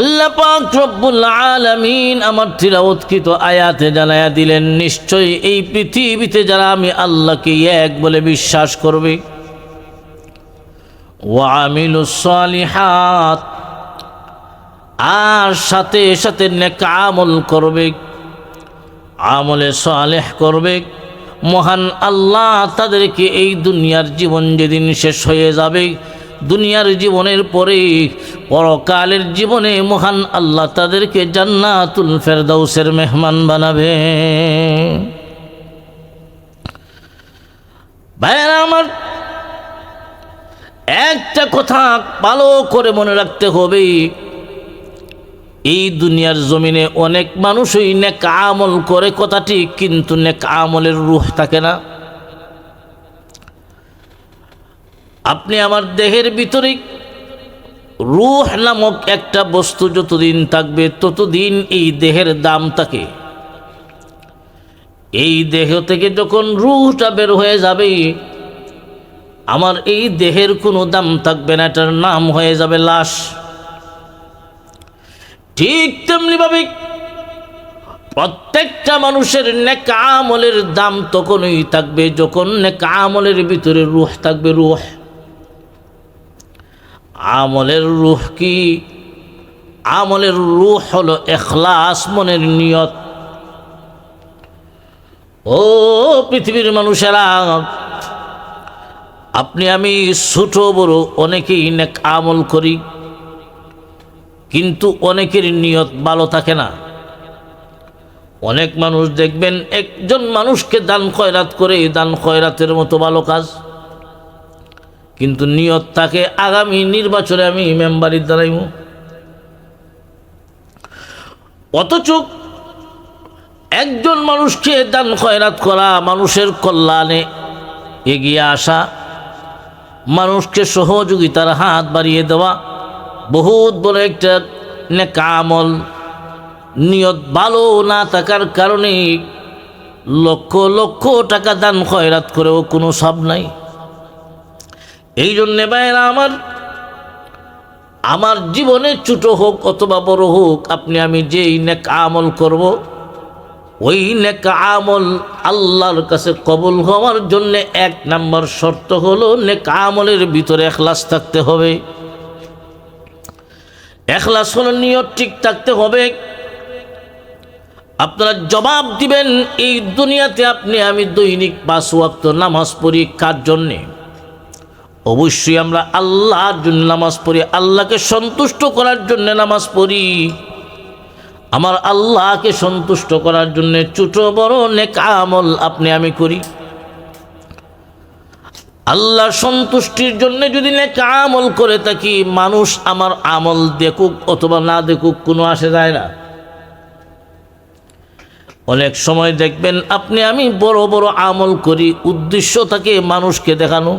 আল্লাহ পাক রব্বুল আলামিন আমার তিলাওয়াতকৃত আয়াতে জানায়া দিলেন, নিশ্চয়ই এই পৃথিবীতে যারা আমি আল্লাহকে এক বলে বিশ্বাস করবে। ওয়ামিলুস সালিহাত, আর সাথে সাথে নেক আমল করবে, আমলে সালেহ করবে। মহান আল্লাহ তাদেরকে এই দুনিয়ার জীবন যেদিন শেষ হয়ে যাবে দুনিয়ার জীবনের পরে, পরকালের জীবনে মহান আল্লাহ তাদেরকে জান্নাতুল ফেরদাউসের মেহমান বানাবে। ভাইয়েরা আমার, একটা কথা ভালো করে মনে রাখতে হবে। এই দুনিয়ার জমিনে অনেক মানুষই নেক আমল করে, কথাটি কিন্তু নেক আমলের রুহ থাকে না। আপনি আমার দেহের ভিতরে রুহ নামক একটা বস্তু যতদিন থাকবে, ততদিন এই দেহের দাম থাকে। এই দেহ থেকে যখন রুহটা বের হয়ে যাবে, আমার এই দেহের কোনো দাম থাকবে না, এটার নাম হয়ে যাবে লাশ। ঠিক তেমনিভাবে প্রত্যেকটা মানুষের নেক আমলের দাম তখনই থাকবে, যখন নেক আমলের ভিতরে রুহ থাকবে, রুহ আমলের রুহ কি? আমলের রুহ হলো এখলাস, মনের নিয়ত। ও পৃথিবীর মানুষেরা, আপনি আমি ছোট বড় অনেকেই নেক আমল করি, কিন্তু অনেকের নিয়ত ভালো থাকে না। অনেক মানুষ দেখবেন, একজন মানুষকে দান খয়রাত করে দান খয়রাতের মতো ভালো কাজ। কিন্তু নিয়ত থাকে, আগামী নির্বাচনে আমি মেম্বারির দ্বারাইব অথচ একজন মানুষকে দান খয়রাত করা মানুষের কল্যাণে এগিয়ে আসা, মানুষকে সহযোগিতার হাত বাড়িয়ে দেওয়া, বহুত বড় একটা নেকামল। নিয়ত ভালো না থাকার কারণে লক্ষ লক্ষ টাকা দান খয়রাত করেও কোনো সব নাই। এই জন্যে বাইরা আমার আমার জীবনে ছোট হোক অথবা বড় হোক, আপনি আমি যেই নেক আমল করব, ওই নেক আমল আল্লাহর কাছে কবল হওয়ার জন্য এক নাম্বার শর্ত হলো নেক আমলের ভিতরে এখলাস থাকতে হবে। এখলাস হলো নিয়ত ঠিক থাকতে হবে। আপনারা জবাব দিবেন, এই দুনিয়াতে আপনি আমি দৈনিক পাঁচ ওয়াক্ত নামাজ পড়ি কার জন্যে? অবশ্যই আমরা আল্লাহর জন্য নামাজ পড়ি, আল্লাহকে সন্তুষ্ট করার জন্য নামাজ পড়ি। আমার আল্লাহকে সন্তুষ্ট করার জন্য ছোট বড় নেক আমল আপনি আমি করি। আল্লাহ সন্তুষ্টির জন্য যদি নেক আমল করে থাকি, মানুষ আমার আমল দেখুক অথবা না দেখুক, কোনো আসে যায় না। অনেক সময় দেখবেন, আপনি আমি বড় বড় আমল করি, উদ্দেশ্য থাকে মানুষকে দেখানো।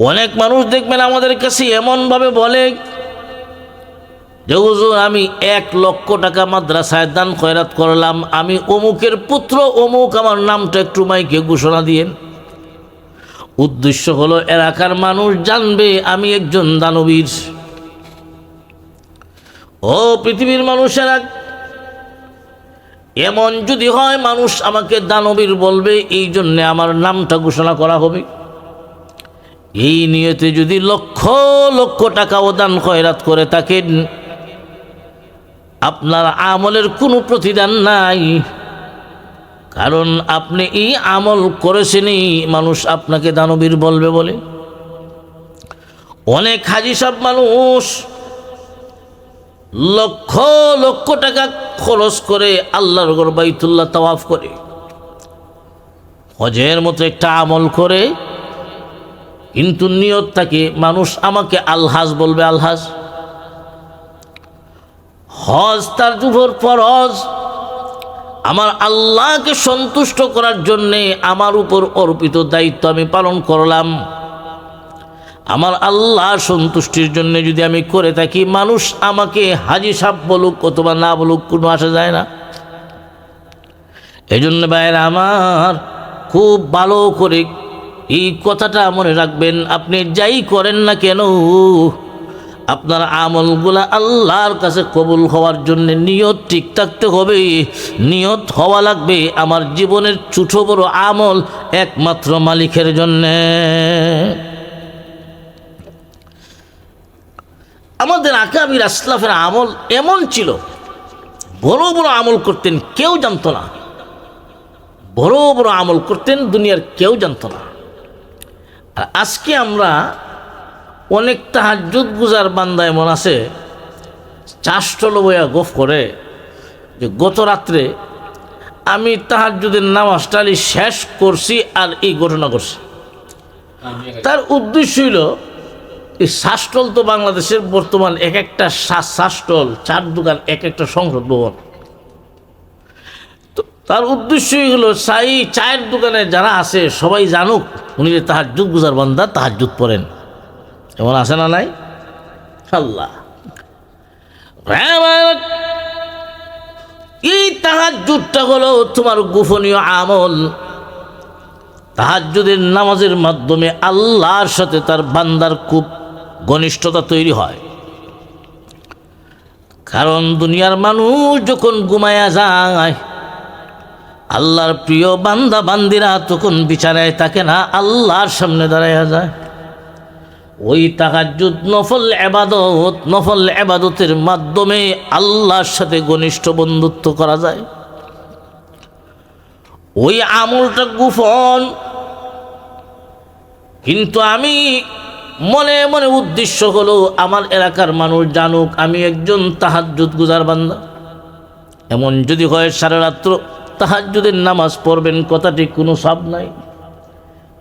অনেক মানুষ দেখবেন আমাদের কাছে এমনভাবে বলে যে, হুজুর, আমি এক লক্ষ টাকা মাদ্রাসায় দান খয়রাত করলাম। আমি অমুকের পুত্র, অমুক আমার নামটা একটু মাইকে ঘোষণা দিয়েন। উদ্দেশ্য হলো, এলাকার মানুষ জানবে, আমি একজন দানবীর। ও পৃথিবীর মানুষেরা, এমন যদি হয়, মানুষ আমাকে দানবীর বলবে, এই জন্যে আমার নামটা ঘোষণা করা হবে। এই নিয়তে যদি লক্ষ লক্ষ টাকাও দান খয়রাত করে থাকেন, আপনার আমলের কোনো প্রতিদান নাই। কারণ আপনি এই আমল করেছেনই, মানুষ আপনাকে দানবীর বলবে বলে। অনেক হাজি সব মানুষ লক্ষ লক্ষ টাকা খরচ করে আল্লাহর গর বাইতুল্লাহ তাওয়াফ করে। হজের মতো একটা আমল করে কিন্তু নিয়ত থাকে, মানুষ আমাকে আলহাজ বলবে আলহাজ। হজ তার উপর ফরজ আমার আল্লাহকে সন্তুষ্ট করার জন্যে আমার উপর অর্পিত দায়িত্ব আমি পালন করলাম। আমার আল্লাহ সন্তুষ্টির জন্য যদি আমি করে থাকি, মানুষ আমাকে হাজি সাপ বলুক অথবা না বলুক, কোনো আসা যায় না। এই জন্য বাইরে আমার খুব ভালো করে এই কথাটা মনে রাখবেন, আপনি যাই করেন না কেন, আপনার আমলগুলা আল্লাহর কাছে কবুল হওয়ার জন্য নিয়ত ঠিক থাকতে হবে। নিয়ত হওয়া লাগবে আমার জীবনের ছোটো বড় আমল একমাত্র মালিকের জন্যে। আমাদের আকাবির আসলাফের আমল এমন ছিল, বড় বড় আমল করতেন, কেউ জানত না। বড় বড় আমল করতেন, দুনিয়ার কেউ জানত না। আর আজকে আমরা অনেক তাহাজুদ গুজার বান্দা এমন আছে, চাষটল বইয়া গোফ করে যে গত রাত্রে আমি তাহাজুদের নামাজটালি শেষ করছি আর এই ঘটনা করছি তার উদ্দেশ্য হইল, এই শাসটল তো বাংলাদেশের বর্তমান এক একটা শাসটল চার দোকান, এক একটা সংসদ ভবন। তার উদ্দেশ্যই হলো চাই চায়ের দোকানে যারা আছে, সবাই জানুক উনি যে তাহার যুগ গুজার বান্দা তাহার যুগ পড়েন। এমন আছে না নাই? আল্লাহ। এই তাহার যুগটা হলো তোমার গোপনীয় আমল। তাহাজ্জুদের নামাজের মাধ্যমে আল্লাহর সাথে তার বান্দার খুব ঘনিষ্ঠতা তৈরি হয়। কারণ দুনিয়ার মানুষ যখন ঘুমায়া যায় আল্লাহর প্রিয় বান্দা, বান্দিরা তখন বিচারায় থাকে না, আল্লাহর সামনে দাঁড়াইয়া যায়। ওই তাহাজ্জুদ, নফল এবাদত, নফল এবাদতের মাধ্যমে আল্লাহর সাথে ঘনিষ্ঠ বন্ধুত্ব করা যায়। ওই আমলটা গুফন কিন্তু আমি মনে মনে উদ্দেশ্য হলো, আমার এলাকার মানুষ জানুক, আমি একজন তাহাজ্জুদ গুজার বান্দা। এমন যদি হয় সারা রাত্র তাহাজ্জুদের নামাজ পড়বেন, কথাটি কোনো সব নাই।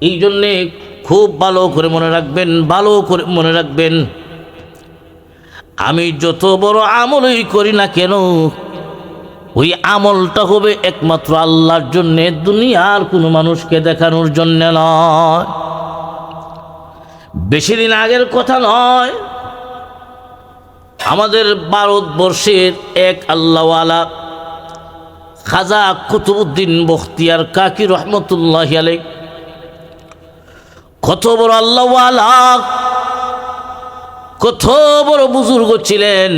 এই জন্যে খুব ভালো করে মনে রাখবেন, ভালো করে মনে রাখবেন, আমি যত বড় আমলই করি না কেন, ওই আমলটা হবে একমাত্র আল্লাহর জন্যে, দুনিয়ার কোনো মানুষকে দেখানোর জন্য নয়। বেশি দিন আগের কথা নয়, আমাদের ভারতবর্ষের এক আল্লাহওয়ালা খাজা কুতুবুদ্দিন বখতিয়ার কাকি রহমতুল্লাহ আলাই কত বড় আল্লাহওয়ালা কত বড় বুজুর্গ ছিলেন।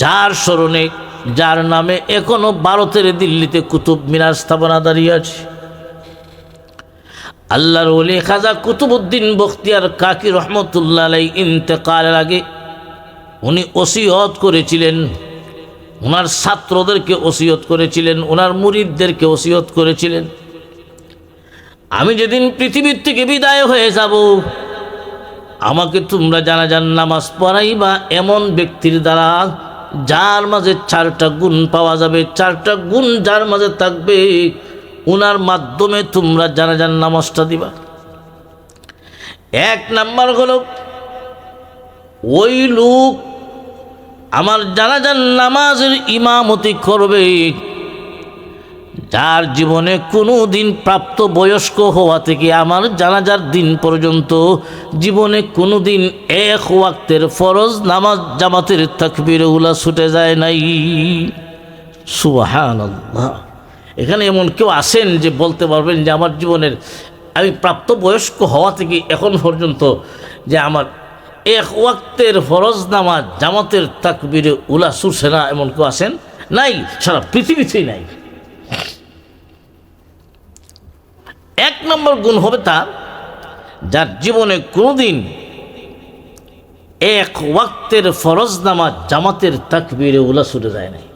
যার স্মরণে, যার নামে এখনও ভারতের দিল্লিতে কুতুব মিনার স্থাপনা দাঁড়িয়ে আছে। আল্লাহর ওলি খাজা কুতুবুদ্দিন বখতিয়ার কাকি রহমতুল্লাহ আলাই ইন্তেকালের আগে উনি ওসিয়ত করেছিলেন। ওনার ছাত্রদেরকে ওসিয়ত করেছিলেন ওনার মুরিদদেরকে ওসিয়ত করেছিলেন। আমি যেদিন পৃথিবীর থেকে বিদায় হয়ে যাব, আমাকে তোমরা জানাজান নামাজ পড়াই বা এমন ব্যক্তির দ্বারা, যার মাঝে চারটা গুণ পাওয়া যাবে, চারটা গুণ যার মাঝে থাকবে, উনার মাধ্যমে তোমরা জানাজান নামাজটা দিবা। এক নাম্বার হলো, ওই লোক আমার জানাজান নামাজের ইমামতি করবে। যার জীবনে কোনো দিন প্রাপ্ত বয়স্ক হওয়া থেকে আমার জানাজার দিন পর্যন্ত জীবনে কোনো দিন এক ওয়াক্তের ফরজ নামাজ জামাতের তাকবির উলা ছুটে যায় নাই। সুবাহান এখানে এমন কেউ আসেন যে বলতে পারবেন যে আমার জীবনের আমি প্রাপ্ত বয়স্ক হওয়া থেকে এখন পর্যন্ত যে আমার এক ওয়াক্তের ফরজ নামাজ, জামাতের তাকবিরে উলা ছুটছে না এমন কেউ আসেন নাই, সারা পৃথিবীতেই নাই। এক নম্বর গুণ হবে তার, যার জীবনে কোনোদিন এক ওয়াক্তের ফরজ নামাজ, জামাতের তাকবিরে উলা ছুটে যায় নাই।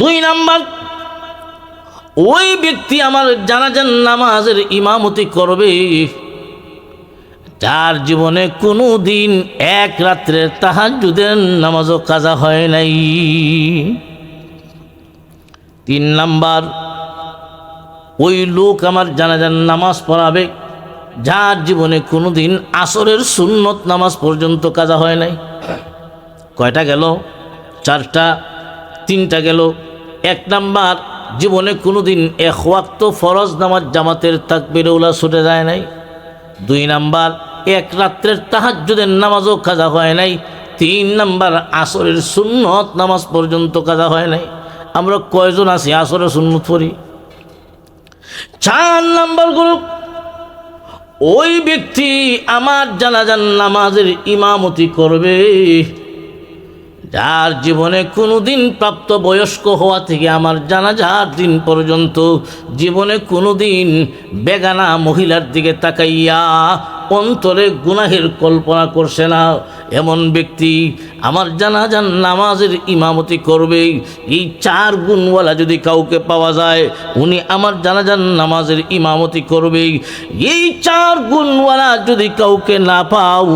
দুই নাম্বার, ওই ব্যক্তি আমার জানাজান নামাজের ইমামতি করবে। যার জীবনে কোনো দিন এক রাত্রের তাহাজুদের নামাজও কাজা হয় নাই। তিন নাম্বার, ওই লোক আমার জানাজান নামাজ পড়াবে, যার জীবনে কোনো দিন আসরের সুন্নত নামাজ পর্যন্ত কাজা হয় নাই। কয়টা গেল? চারটা, তিনটা গেল। এক নাম্বার, জীবনে কোনো দিন এক ওয়াক্ত ফরজ নামাজ জামাতের তাকবির উলা ছুটে যায় নাই। দুই নাম্বার এক রাত্রের তাহাজ্জুদের নামাজও কাজা হয় নাই। তিন নাম্বার আসরের সুন্নত নামাজ পর্যন্ত কাজা হয় নাই। আমরা কয়জন আছি? আসরের সুন্নত পড়ি। চার নাম্বার গ্রুপ, ওই ব্যক্তি আমার জানাজান নামাজের ইমামতি করবে, যার জীবনে কোনো দিন প্রাপ্ত বয়স্ক হওয়া থেকে আমার জানাজার দিন পর্যন্ত জীবনে কোনো দিন বেগানা মহিলার দিকে তাকাইয়া অন্তরে গুনাহের কল্পনা করছে না। এমন ব্যক্তি আমার জানাজান নামাজের ইমামতি করবে। এই চার গুণওয়ালা যদি কাউকে পাওয়া যায়, উনি আমার জানাজান নামাজের ইমামতি করবে। এই চার গুণওয়ালা যদি কাউকে না পাও,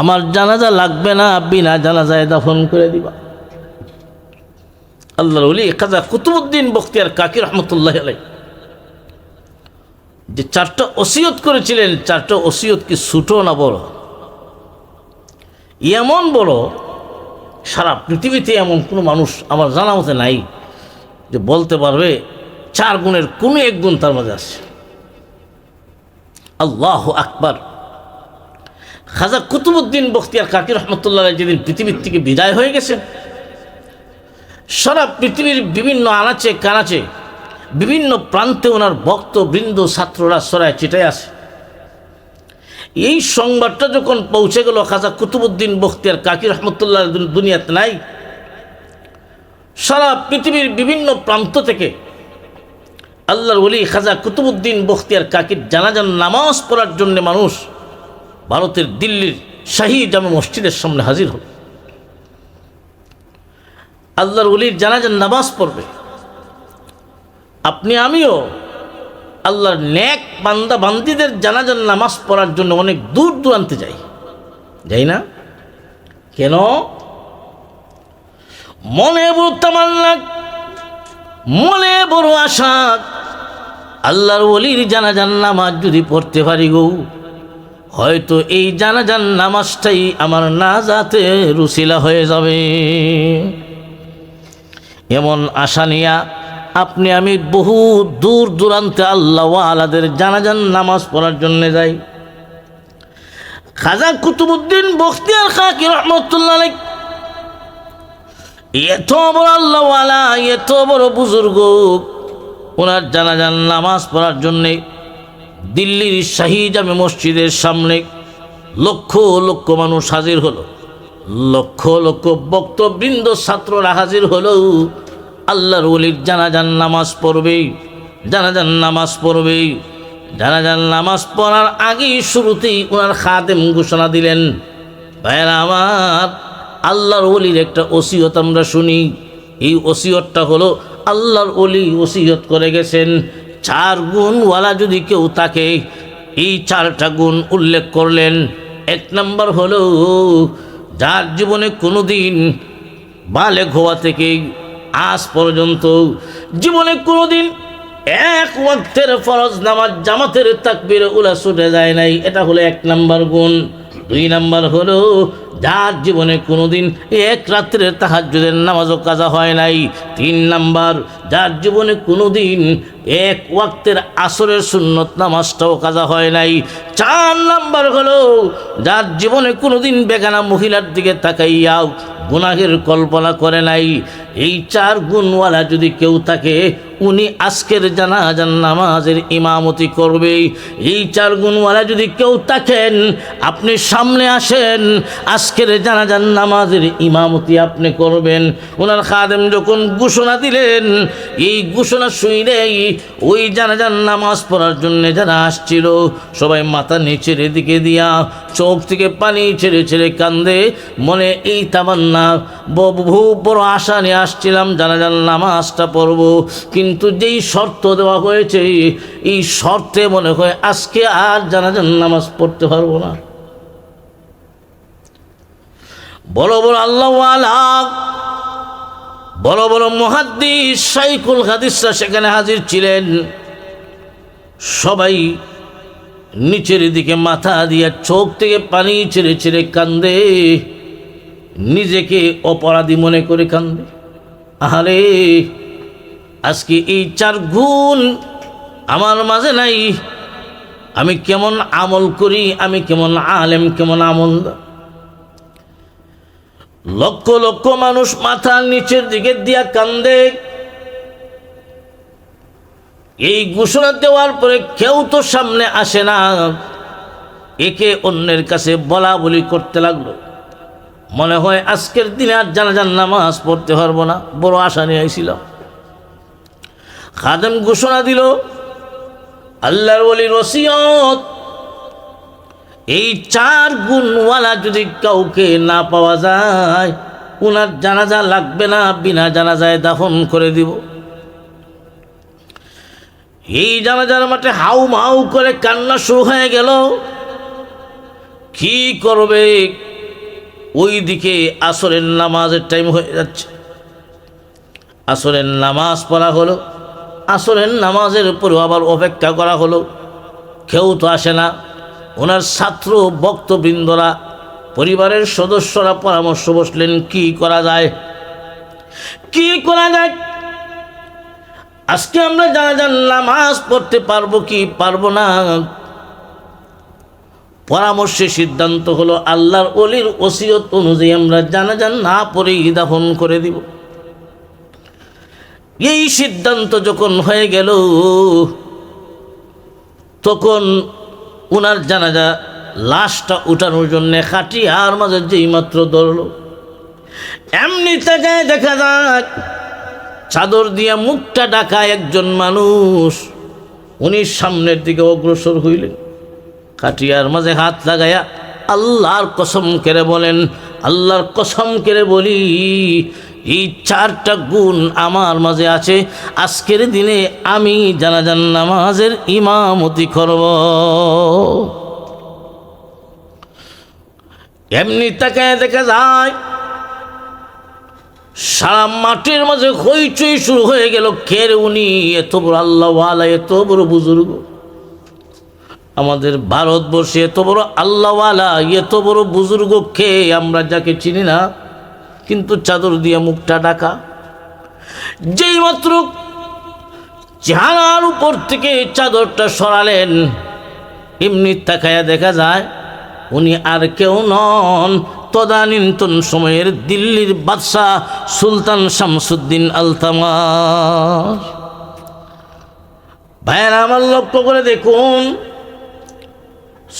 আমার জানাজা লাগবে না, বিনা জানাজায় দাফন করে দিবা। আল্লাহর ওলি খাজা কুতুবুদ্দিন বখতিয়ার কাকি রহমতুল্লাহ আলাই যে চারটা ওসিয়ত করেছিলেন, চারটা ওসিয়ত কি ছোটো না বড়? এমন বড়, সারা পৃথিবীতে এমন কোনো মানুষ আমার জানা মতে নাই যে বলতে পারবে চার গুণের কোনো এক গুণ তার মাঝে আছে। আল্লাহ আকবার। খাজা কুতুবুদ্দিন বখতিয়ার কাকি রহমতুল্লাহ যেদিন পৃথিবীর থেকে বিদায় হয়ে গেছে সারা পৃথিবীর বিভিন্ন আনাচে কানাচে বিভিন্ন প্রান্তে ওনার ভক্ত, বৃন্দ, ছাত্ররা সরায় চিটায় আসে। এই সংবাদটা যখন পৌঁছে গেল, খাজা কুতুবুদ্দিন বখতিয়ার, কাকি রহমতুল্লাহ দুনিয়াতে নাই। সারা পৃথিবীর বিভিন্ন প্রান্ত থেকে আল্লাহর ওলি খাজা কুতুবুদ্দিন বখতিয়ার কাকির জানাজান নামাজ পড়ার জন্য মানুষ ভারতের দিল্লির শাহী জামে মসজিদের সামনে হাজির হল। আল্লাহর ওলির জানাজান নামাজ পড়বে। আপনি আমিও আল্লাহর ন্যাক বান্দা বান্দিদের জানাজান নামাজ পড়ার জন্য অনেক দূর দূরান্তে যাই। যাই না? কেন? মনে বড় তামান্না, মনে বড় আশা। আল্লাহর ওলির জানাজান নামাজ যদি পড়তে পারি গো, হয়তো এই জানাজান নামাজটাই আমার না যাতে রুসিলা হয়ে যাবে। এমন আশা নিয়া আপনি, আমি বহু দূর দূরান্তে আল্লাহ আলাদের জানাজান নামাজ পড়ার জন্য যাই। খাজা কুতুবুদ্দিন বখতিয়ার খাকি রহমতুল্লাহ আলাইহ। এত বড় আল্লাহওয়ালা এত বড় বুজুর্গ, ওনার জানাজান নামাজ পড়ার জন্যে দিল্লির শাহী জামে মসজিদের সামনে লক্ষ লক্ষ মানুষ হাজির হলো। লক্ষ লক্ষ বক্তবৃন্দ ছাত্ররা হাজির হলো। আল্লাহর ওলির জানাজান নামাজ পড়বে জানাজান নামাজ পড়বে। জানাজান নামাজ পড়ার আগেই শুরুতেই ওনার খাদেম ঘোষণা দিলেন ভাইরা আমার, আল্লাহর ওলির একটা ওসিয়ত আমরা শুনি। এই ওসিয়তটা হলো আল্লাহর ওলি ওসিয়ত করে গেছেন। চার গুণওয়ালা যদি কেউ তাকে এই চারটা গুণ উল্লেখ করলেন। এক নম্বর হলো, যার জীবনে কোনো দিন বালে ঘোয়া থেকে আজ পর্যন্ত জীবনে কোনোদিন এক ওয়াক্তের ফরজ নামাজ জামাতের তাকবির উলা ছুটে যায় নাই। এটা হলো এক নাম্বার গুণ। দুই নাম্বার হলো, যার জীবনে কোনোদিন এক রাত্রের তাহাজ্জুদের নামাজও কাজা হয় নাই। তিন নাম্বার, যার জীবনে কোনোদিন এক ওয়াক্তের আসরের সুন্নত নামাজটাও কাজা হয় নাই। চার নাম্বার হলো, যার জীবনে কোনোদিন বেগানা মহিলার দিকে তাকাইয়াও গুনাহের কল্পনা করে নাই। এই চার গুণওয়ালা যদি কেউ থাকে উনি আজকের জানাজান নামাজের ইমামতি করবে এই চার গুণওয়ালা যদি কেউ থাকেন, আপনি সামনে আসেন, আজকের জানাজান নামাজের ইমামতি আপনি করবেন। ওনার খাদেম যখন ঘোষণা দিলেন, এই ঘোষণা শুনেই ওই জানাজান নামাজ পড়ার জন্য যারা আসছিল, সবাই মাথা নিচের দিকে দিয়া চোখ থেকে পানি ছেড়ে ছেড়ে কান্দে, মনে এই তামান্না বহু বড় আশা নিয়ে আসছিলাম জানাজান নামাজটা পড়ব। কিন্তু যেই শর্ত দেওয়া হয়েছে, এই শর্তে মনে হয় আজকে আর জানাজান নামাজ পড়তে পারব না। বড় বড় আল্লাহ বড় বড় মহাদ্দিস সাইকুল হাদিসরা সেখানে হাজির ছিলেন। সবাই নিচের দিকে মাথা দিয়ে চোখ থেকে পানি ছেড়ে ছেড়ে কান্দে, নিজেকে অপরাধী মনে করে কান্দে। আহারে আজকে এই চার গুণ আমার মাঝে নাই। আমি কেমন আমল করি, আমি কেমন আলেম, কেমন আমল লক্ষ লক্ষ মানুষ মাথার নিচের দিকে দিয়া কান্দে। এই ঘোষণা দেওয়ার পরে কেউ তো সামনে আসে না। একে অন্যের কাছে বলা বলি করতে লাগল। মনে হয় আজকের দিনে আর জানাজান নামাজ পড়তে পারব না, বড় আশা নিয়ে খাদেম ঘোষণা দিল, আল্লাহর বলির ওসিয়ত। এই চার গুণওয়ালা যদি কাউকে না পাওয়া যায়, উনার জানাজা লাগবে না, বিনা জানাজায় দাফন করে দিব। এই জানাজার মাঠে হাউ মাউ করে কান্না শুরু হয়ে গেল। কি করবে? ওই দিকে আসরের নামাজের টাইম হয়ে যাচ্ছে। আসরের নামাজ পড়া হলো। আসরের নামাজের উপরেও আবার অপেক্ষা করা হলো। কেউ তো আসে না। ওনার ছাত্র বক্তবৃন্দরা পরিবারের সদস্যরা পরামর্শ বসলেন, কি করা যায়? কি করা যায়? আজকে আমরা জানা যান নামাজ পড়তে পারব কি পারব না? পরামর্শে সিদ্ধান্ত হলো, আল্লাহর অলির ওসিয়ত অনুযায়ী আমরা জানাজান না পড়েই দাফন করে দিব। এই সিদ্ধান্ত যখন হয়ে গেল, তখন উনার জানাজা লাশটা উঠানোর জন্য খাটিয়ার মাঝে যেই মাত্র ধরল। এমনি তাকে দেখা যাক চাদর দিয়ে মুখটা ডাকা একজন মানুষ উনি সামনের দিকে অগ্রসর হইলেন। খাটিয়ার মাঝে হাত লাগায়া আল্লাহর কসম কেড়ে বলেন, আল্লাহর কসম কেড়ে বলি এই চারটা গুণ আমার মাঝে আছে। আজকের দিনে আমি জানাজান নামাজের ইমামতি করব। এমনি তাকায় দেখা যায়, সারা মাটির মাঝে হইচই শুরু হয়ে গেল। খের উনি? এত বড় আল্লাহওয়ালা এত বড় বুজুর্গ। আমাদের ভারতবর্ষে এত বড় আল্লাহওয়ালা এত বড় বুজুর্গ খেয়ে আমরা যাকে চিনি না। কিন্তু চাদর দিয়ে মুখটা ডাকা যেই মাত্র চেহারার উপর থেকে চাদরটা সরালেন, এমনি তাকায়া দেখা যায়, উনি আর কেউ নন। তদানীন্তন সময়ের দিল্লির বাদশাহ সুলতান শামসুদ্দিন আলতামার। ভাইয়ের, আমার লক্ষ্য করে দেখুন,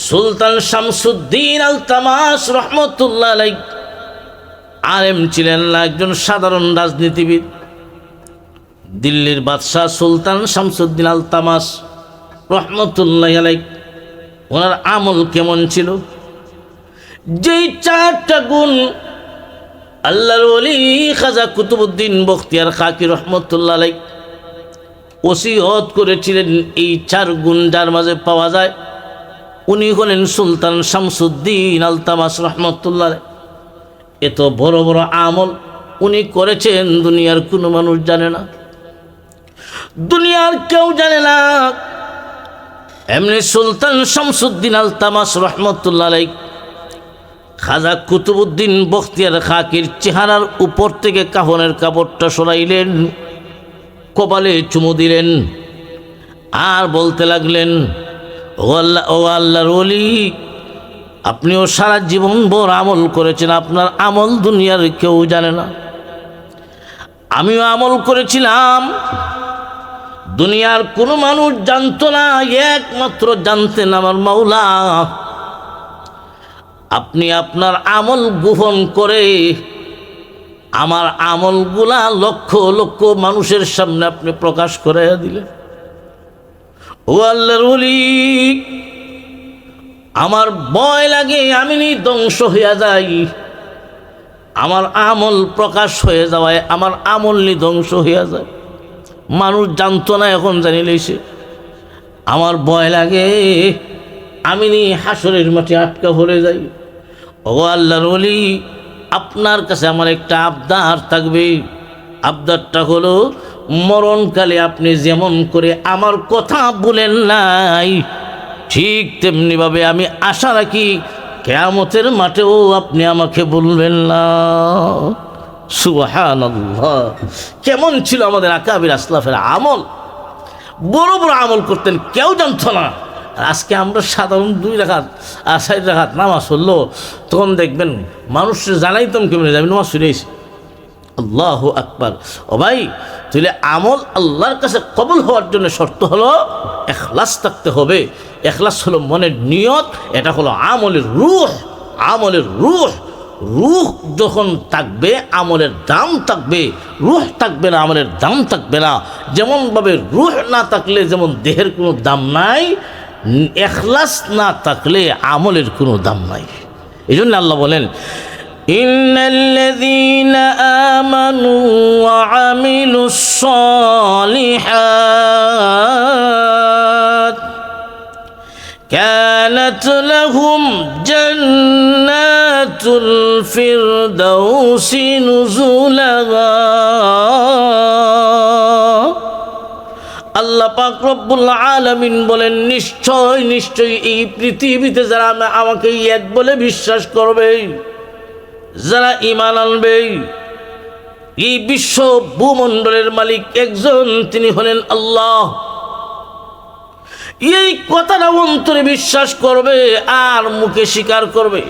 সুলতান শামসুদ্দিন আলতামাস রহমতুল্লাহ আলাই আলেম ছিলেন না একজন সাধারণ রাজনীতিবিদ। দিল্লির বাদশাহ সুলতান শামসুদ্দিন আলতামাস রহমতুল্লাহ আলাই ওনার আমল কেমন ছিল? যেই চারটা গুণ আল্লাহর অলি খাজা কুতুবুদ্দিন বখতিয়ার খাকি রহমতুল্লাহ আলাই ওসিহত করেছিলেন এই চার গুণ যার মাঝে পাওয়া যায়। উনি হলেন সুলতান শামসুদ্দিন আলতামাস রহমতুল্লাহ আলাই। এত বড় বড় আমল উনি করেছেন, দুনিয়ার কোনো মানুষ জানে না। দুনিয়ার কেউ জানে না। এমনি সুলতান শামসুদ্দিন আলতামাস রহমতুল্লাহ আলাই খাজা কুতুবুদ্দিন বখতিয়ার খাকির চেহারার উপর থেকে কাফনের কাপড়টা সরাইলেন, কপালে চুমু দিলেন, আর বলতে লাগলেন, ও আল্লাহ, ও আল্লাহর ওলি আপনিও সারা জীবন ভর আমল করেছেন, আপনার আমল দুনিয়ার কেউ জানে না। আমিও আমল করেছিলাম, দুনিয়ার কোনো মানুষ জানতো না, একমাত্র জানতেন আমার মাওলা। আপনি আপনার আমল গোপন করে আমার আমলগুলা লক্ষ লক্ষ মানুষের সামনে আপনি প্রকাশ করে দিলেন। ও আল্লাহর আমার ভয় লাগে, আমি ধ্বংস হইয়া যাই। আমার আমল প্রকাশ হয়ে যাওয়ায় আমার আমল ধ্বংস হইয়া যায়। মানুষ জানতো না এখন, জানি লইছে আমার ভয় লাগে, আমি নি হাসরের মাঠে আটকা ভরে যাই। ও আল্লাহর ওলি, আপনার কাছে আমার একটা আবদার থাকবে। আবদারটা হলো, মরণকালে আপনি যেমন করে আমার কথা বলেন নাই ঠিক তেমনিভাবে আমি আশা রাখি, কেয়ামতের মাঠেও আপনি আমাকে বলবেন না। সুহান কেমন ছিল আমাদের আকাবির আসলাফের আমল? বড় বড় আমল করতেন, কেউ জানত না। আজকে আমরা সাধারণ দুই রাখাত, আর চার রাখাত নামাজ পড়ল, তখন দেখবেন মানুষ জানাইতাম কেমন আমি নামাজ ফিরেছি আল্লাহ আকবার। ও ভাই, তাহলে আমল আল্লাহর কাছে কবল হওয়ার জন্য শর্ত হলো এখলাস থাকতে হবে। এখলাস হলো মনের নিয়ত, এটা হলো আমলের রুহ। আমলের রুহ রুহ যখন থাকবে, আমলের দাম থাকবে, রুহ থাকবে না, আমলের দাম থাকবে না। যেমনভাবে রুহ না থাকলে যেমন দেহের কোনো দাম নাই, এখলাস না থাকলে আমলের কোনো দাম নাই। এই জন্য আল্লাহ বলেন إن الذين آمنوا وعملوا الصالحات كانت لهم جنات الفردوس نزلا আল্লাহ পাক রব্বুল আলামিন বলেন নিশ্চয় নিশ্চয় এই পৃথিবীতে যারা আমা- আমাকে এক বলে বিশ্বাস করবে যারা ইমান আনবে, এই বিশ্ব ভূমণ্ডলের মালিক একজন, তিনি হলেন আল্লাহ। এই কথাটা অন্তরে বিশ্বাস করবে, আর মুখে স্বীকার করবে।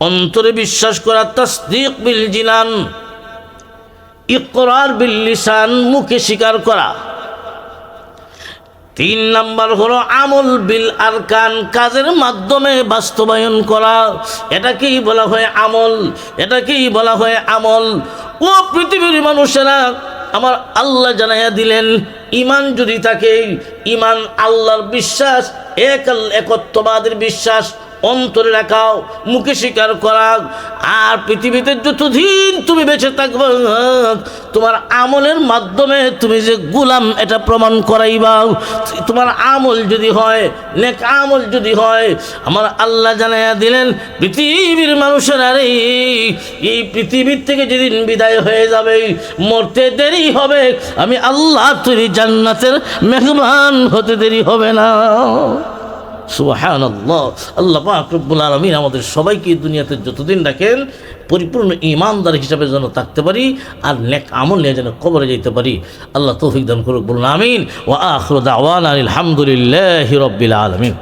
অন্তরে বিশ্বাস করা তসদিক বিল জিনান, ইকরার বিল লিসান, মুখে স্বীকার করা। তিন নাম্বার হলো আমল বিল আর আরকান, কাজের মাধ্যমে বাস্তবায়ন করা। এটাকেই বলা হয় আমল, এটাকেই বলা হয় আমল। ও পৃথিবীর মানুষেরা, আমার আল্লাহ জানাইয়া দিলেন ইমান যদি থাকে ইমান আল্লাহর বিশ্বাস এক একত্ববাদের বিশ্বাস অন্তরে রাখাও, মুখে স্বীকার করা, আর পৃথিবীতে যতদিন তুমি বেঁচে থাকবে, তোমার আমলের মাধ্যমে তুমি যে গুলাম, এটা প্রমাণ করাইবা। তোমার আমল যদি হয়, নেক আমল যদি হয়, আমার আল্লাহ জানাইয়া দিলেন, পৃথিবীর মানুষের আরে, এই পৃথিবীর থেকে যেদিন বিদায় হয়ে যাবে, মরতে দেরি হবে, আমি আল্লাহ তৈরি জান্নাতের মেহমান হতে দেরি হবে না। সুবাহান আল্লাহ আল্লাহ আকরবুল আলমিন আমাদের সবাইকে দুনিয়াতে যতদিন রাখেন, পরিপূর্ণ ইমানদার হিসাবে যেন থাকতে পারি আর নেক আমল নিয়ে যেন কবরে যেতে পারি। আল্লাহ তৌফিক দান করুক, বলুন আমিন। ও আখর দাওয়ান আলহামদুলিল্লাহ রব্বিল আলমিন।